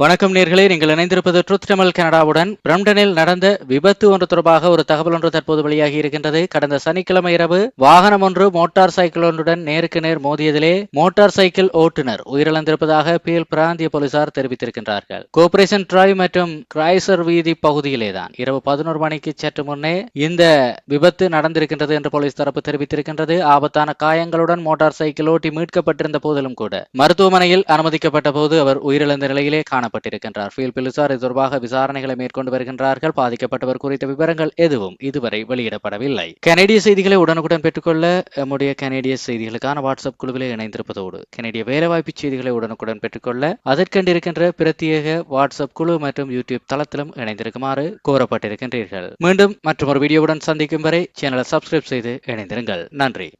வணக்கம் நேர்களே நீங்கள் இணைந்திருப்பது ட்ரூத் தமிழ் கனடாவுடன். பிரம்டனில் நடந்த விபத்து ஒன்று தொடர்பாக ஒரு தகவல் ஒன்று தற்போது வெளியாகி இருக்கின்றது. கடந்த சனிக்கிழமை இரவு வாகனம் ஒன்று மோட்டார் சைக்கிள் ஒன்றுடன் நேருக்கு நேர் மோதியதிலே மோட்டார் சைக்கிள் ஓட்டுநர் உயிரிழந்திருப்பதாக பீல் பிராந்திய போலீசார் தெரிவித்திருக்கின்றார்கள். கோபரேஷன் டிரைவ் மற்றும் கிரைசர் வீதி பகுதியிலேதான் இரவு பதினோரு மணிக்கு சற்று முன்னே இந்த விபத்து நடந்திருக்கின்றது என்று போலீஸ் தரப்பு தெரிவித்திருக்கின்றது. ஆபத்தான காயங்களுடன் மோட்டார் சைக்கிள் ஓட்டி மீட்கப்பட்டிருந்த போதிலும் கூட மருத்துவமனையில் அனுமதிக்கப்பட்ட போது அவர் உயிரிழந்த நிலையிலே காணப்பட்டிருக்கின்றார். ஃபீல் பிலிசார் இது தொடர்பாக விசாரணைகளை மேற்கொண்டு வருகின்றார்கள். பாதிக்கப்பட்டவர் குறித்த விவரங்கள் எதுவும் இதுவரை வெளியிடப்படவில்லை. கனேடிய செய்திகளை உடனுக்குடன் பெற்றுக்கொள்ள நம்முடைய கனேடிய செய்திகளுக்கான வாட்ஸ்அப் குழுவிலே இணைந்திருப்பதோடு கனேடிய வேலைவாய்ப்பு செய்திகளை உடனுக்குடன் பெற்றுக்கொள்ள அதற்கென்றிருக்கின்ற பிரத்யேக வாட்ஸ்அப் குழு மற்றும் யூடியூப் தளத்திலும் இணைந்திருக்குமாறு கோரப்பட்டிருக்கின்றீர்கள். மீண்டும் மற்றொரு வீடியோவுடன் சந்திக்கும் வரை சேனலை சப்ஸ்கிரைப் செய்து இணைந்திருங்கள். நன்றி.